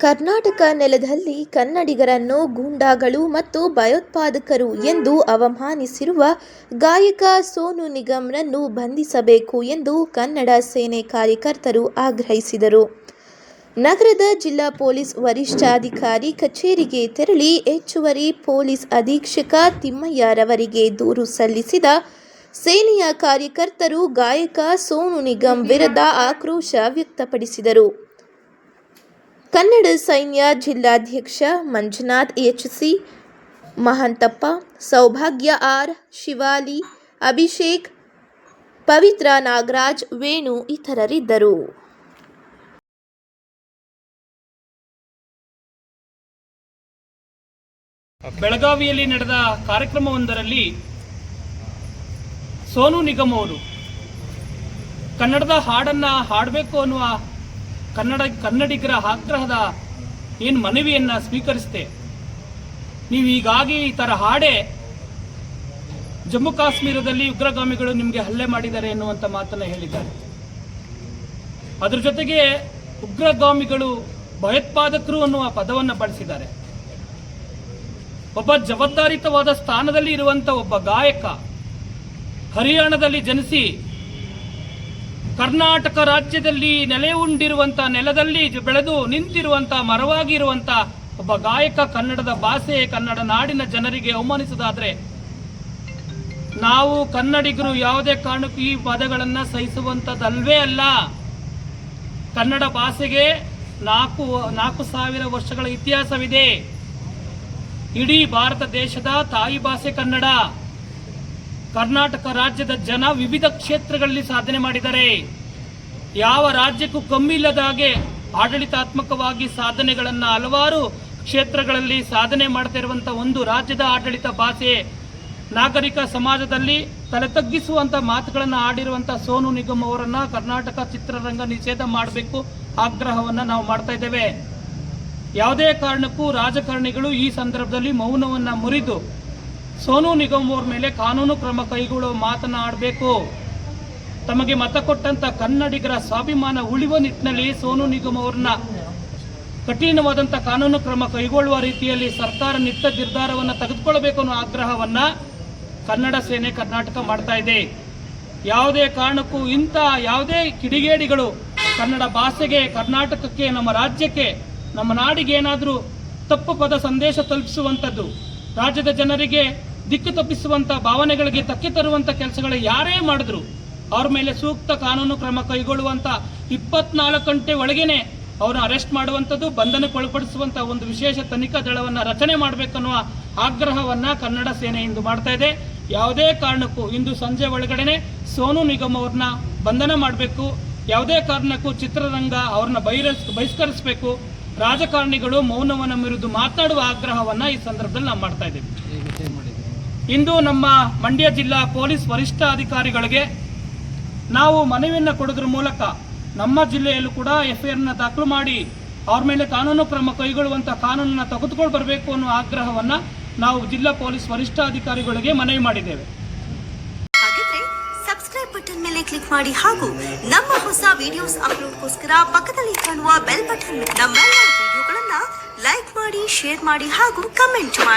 ಕರ್ನಾಟಕ ನೆಲದಲ್ಲಿ ಕನ್ನಡಿಗರನ್ನು ಗೂಂಡಾಗಳು ಮತ್ತು ಭಯೋತ್ಪಾದಕರು ಎಂದು ಅವಮಾನಿಸಿರುವ ಗಾಯಕ ಸೋನು ನಿಗಮ್ರನ್ನು ಬಂಧಿಸಬೇಕು ಎಂದು ಕನ್ನಡ ಸೇನೆ ಕಾರ್ಯಕರ್ತರು ಆಗ್ರಹಿಸಿದರು. ನಗರದ ಜಿಲ್ಲಾ ಪೊಲೀಸ್ ವರಿಷ್ಠಾಧಿಕಾರಿ ಕಚೇರಿಗೆ ತೆರಳಿ ಹೆಚ್ಚುವರಿ ಪೊಲೀಸ್ ಅಧೀಕ್ಷಕ ತಿಮ್ಮಯ್ಯರವರಿಗೆ ದೂರು ಸಲ್ಲಿಸಿದ ಸೇನೆಯ ಕಾರ್ಯಕರ್ತರು ಗಾಯಕ ಸೋನು ನಿಗಮ್ ವಿರುದ್ಧ ಆಕ್ರೋಶ ವ್ಯಕ್ತಪಡಿಸಿದರು. ಕನ್ನಡ ಸೈನ್ಯ ಜಿಲ್ಲಾಧ್ಯಕ್ಷ Manjunath H C Mahanthappa, Saubhagya R, Shivali, Abhishek, Pavithra Nagaraj, Venu ಇತರರಿದ್ದರು. ಬೆಳಗಾವಿಯಲ್ಲಿ ನಡೆದ ಕಾರ್ಯಕ್ರಮವೊಂದರಲ್ಲಿ ಸೋನು ನಿಗಮ್ ಅವರು, ಕನ್ನಡದ ಹಾಡನ್ನ ಹಾಡಬೇಕು ಅನ್ನುವ ಕನ್ನಡ ಕನ್ನಡಿಗರ ಆಗ್ರಹದ ಏನು ಮನವಿಯನ್ನು ಸ್ವೀಕರಿಸಿದೆ. ನೀವು ಈಗಾಗಿ ಈ ಥರ ಹಾಡೆ ಜಮ್ಮು ಕಾಶ್ಮೀರದಲ್ಲಿ ಉಗ್ರಗಾಮಿಗಳು ನಿಮಗೆ ಹಲ್ಲೆ ಮಾಡಿದ್ದಾರೆ ಎನ್ನುವಂಥ ಮಾತನ್ನು ಹೇಳಿದ್ದಾರೆ. ಅದರ ಜೊತೆಗೆ ಉಗ್ರಗಾಮಿಗಳು ಭಯೋತ್ಪಾದಕರು ಅನ್ನುವ ಪದವನ್ನು ಬಳಸಿದ್ದಾರೆ. ಒಬ್ಬ ಜವಾಬ್ದಾರಿತವಾದ ಸ್ಥಾನದಲ್ಲಿ ಇರುವಂಥ ಒಬ್ಬ ಗಾಯಕ ಹರಿಯಾಣದಲ್ಲಿ ಜನಿಸಿ ಕರ್ನಾಟಕ ರಾಜ್ಯದಲ್ಲಿ ನೆಲೆ ಉಂಡಿರುವಂಥ ನೆಲದಲ್ಲಿ ಬೆಳೆದು ನಿಂತಿರುವಂಥ ಮರವಾಗಿರುವಂಥ ಒಬ್ಬ ಗಾಯಕ ಕನ್ನಡದ ಭಾಷೆ, ಕನ್ನಡ ನಾಡಿನ ಜನರಿಗೆ ಅವಮಾನಿಸೋದಾದರೆ ನಾವು ಕನ್ನಡಿಗರು ಯಾವುದೇ ಕಾರಣಕ್ಕೂ ಈ ಪದಗಳನ್ನು ಸಹಿಸುವಂಥದ್ದಲ್ವೇ ಅಲ್ಲ. ಕನ್ನಡ ಭಾಷೆಗೆ ನಾಲ್ಕು ನಾಲ್ಕು ಸಾವಿರ ವರ್ಷಗಳ ಇತಿಹಾಸವಿದೆ. ಇಡೀ ಭಾರತ ದೇಶದ ತಾಯಿ ಭಾಷೆ ಕನ್ನಡ. ಕರ್ನಾಟಕ ರಾಜ್ಯದ ಜನ ವಿವಿಧ ಕ್ಷೇತ್ರಗಳಲ್ಲಿ ಸಾಧನೆ ಮಾಡಿದ್ದಾರೆ. ಯಾವ ರಾಜ್ಯಕ್ಕೂ ಕಮ್ಮಿ ಇಲ್ಲದ ಹಾಗೆ ಆಡಳಿತಾತ್ಮಕವಾಗಿ ಸಾಧನೆಗಳನ್ನು ಹಲವಾರು ಕ್ಷೇತ್ರಗಳಲ್ಲಿ ಸಾಧನೆ ಮಾಡ್ತಾ ಒಂದು ರಾಜ್ಯದ ಆಡಳಿತ ಭಾಷೆ. ನಾಗರಿಕ ಸಮಾಜದಲ್ಲಿ ತಲೆ ತಗ್ಗಿಸುವಂತ ಮಾತುಗಳನ್ನು ಆಡಿರುವಂಥ ಸೋನು ನಿಗಮ್ ಅವರನ್ನು ಕರ್ನಾಟಕ ಚಿತ್ರರಂಗ ನಿಷೇಧ ಮಾಡಬೇಕು ಆಗ್ರಹವನ್ನ ನಾವು ಮಾಡ್ತಾ ಇದ್ದೇವೆ. ಯಾವುದೇ ಕಾರಣಕ್ಕೂ ರಾಜಕಾರಣಿಗಳು ಈ ಸಂದರ್ಭದಲ್ಲಿ ಮೌನವನ್ನ ಮುರಿದು ಸೋನು ನಿಗಮ್ ಅವ್ರ ಮೇಲೆ ಕಾನೂನು ಕ್ರಮ ಕೈಗೊಳ್ಳುವ ಮಾತನಾಡಬೇಕು ತಮಗೆ ಮತ ಕೊಟ್ಟಂತ ಕನ್ನಡಿಗರ ಸ್ವಾಭಿಮಾನ ಉಳಿಯುವ ನಿಟ್ಟಿನಲ್ಲಿ ಸೋನು ನಿಗಮ್ ಅವ್ರನ್ನ ಕಠಿಣವಾದಂತ ಕಾನೂನು ಕ್ರಮ ಕೈಗೊಳ್ಳುವ ರೀತಿಯಲ್ಲಿ ಸರ್ಕಾರ ನಿತ್ಯ ನಿರ್ಧಾರವನ್ನು ತೆಗೆದುಕೊಳ್ಳಬೇಕು ಅನ್ನೋ ಆಗ್ರಹವನ್ನ ಕನ್ನಡ ಸೇನೆ ಕರ್ನಾಟಕ ಮಾಡ್ತಾ ಇದೆ. ಯಾವುದೇ ಕಾರಣಕ್ಕೂ ಇಂಥ ಯಾವುದೇ ಕಿಡಿಗೇಡಿಗಳು ಕನ್ನಡ ಭಾಷೆಗೆ, ಕರ್ನಾಟಕಕ್ಕೆ, ನಮ್ಮ ರಾಜ್ಯಕ್ಕೆ, ನಮ್ಮ ನಾಡಿಗೆ ಏನಾದರೂ ತಪ್ಪು ಪದ ಸಂದೇಶ ತಲುಪಿಸುವಂಥದ್ದು, ರಾಜ್ಯದ ಜನರಿಗೆ ದಿಕ್ಕು ತಪ್ಪಿಸುವಂಥ ಭಾವನೆಗಳಿಗೆ ತಕ್ಕೆ ತರುವಂಥ ಕೆಲಸಗಳು ಯಾರೇ ಮಾಡಿದ್ರು, ಅವ್ರ ಮೇಲೆ ಸೂಕ್ತ ಕಾನೂನು ಕ್ರಮ ಕೈಗೊಳ್ಳುವಂಥ ಇಪ್ಪತ್ನಾಲ್ಕು ಗಂಟೆ ಒಳಗೇನೆ ಅವರು ಅರೆಸ್ಟ್ ಮಾಡುವಂಥದ್ದು ಬಂಧನಕ್ಕೊಳಪಡಿಸುವಂತ ಒಂದು ವಿಶೇಷ ತನಿಖಾ ದಳವನ್ನು ರಚನೆ ಮಾಡಬೇಕನ್ನುವ ಆಗ್ರಹವನ್ನು ಕನ್ನಡ ಸೇನೆ ಇಂದು ಮಾಡ್ತಾ ಇದೆ. ಯಾವುದೇ ಕಾರಣಕ್ಕೂ ಇಂದು ಸಂಜೆ ಒಳಗಡೆನೆ ಸೋನು ನಿಗಮ್ ಅವ್ರನ್ನ ಬಂಧನ ಮಾಡಬೇಕು. ಯಾವುದೇ ಕಾರಣಕ್ಕೂ ಚಿತ್ರರಂಗ ಅವ್ರನ್ನ ಬಹಿರಸ್ ಬಹಿಷ್ಕರಿಸಬೇಕು. ರಾಜಕಾರಣಿಗಳು ಮೌನವನ್ನು ಮಿರಿದು ಮಾತನಾಡುವ ಆಗ್ರಹವನ್ನು ಈ ಸಂದರ್ಭದಲ್ಲಿ ನಾವು ಮಾಡ್ತಾ ಇದ್ದೀವಿ. ಇಂದು ನಮ್ಮ ಮಂಡ್ಯ ಜಿಲ್ಲಾ ಪೊಲೀಸ್ ವರಿಷ್ಠ ಅಧಿಕಾರಿಗಳಿಗೆ ನಾವು ಮನವಿಯನ್ನು ಕೊಡೋದ್ರ ಮೂಲಕ ನಮ್ಮ ಜಿಲ್ಲೆಯಲ್ಲೂ ಕೂಡ ಎಫ್ ಐ ಆರ್ನ ದಾಖಲು ಮಾಡಿ ಅವ್ರ ಮೇಲೆ ಕಾನೂನು ಕ್ರಮ ಕೈಗೊಳ್ಳುವಂಥ ಕಾನೂನನ್ನು ತೆಗೆದುಕೊಂಡು ಬರಬೇಕು ಅನ್ನೋ ಆಗ್ರಹವನ್ನು ನಾವು ಜಿಲ್ಲಾ ಪೊಲೀಸ್ ವರಿಷ್ಠ ಅಧಿಕಾರಿಗಳಿಗೆ ಮನವಿ ಮಾಡಿದ್ದೇವೆ. ಸಬ್ಸ್ಕ್ರೈಬ್ ಬಟನ್ ಮೇಲೆ ಕ್ಲಿಕ್ ಮಾಡಿ ಹಾಗೂ ನಮ್ಮ ಹೊಸ ವಿಡಿಯೋಸ್ ಅಪ್ಲೋಡ್ಗೋಸ್ಕರ ಪಕ್ಕದಲ್ಲಿ ಕಾಣುವ ಬೆಲ್ ಬಟನ್ ನಮ್ಮೆಲ್ಲ ವಿಡಿಯೋಗಳನ್ನ ಲೈಕ್ ಮಾಡಿ, ಶೇರ್ ಮಾಡಿ ಹಾಗೂ ಕಮೆಂಟ್ ಮಾಡಿ.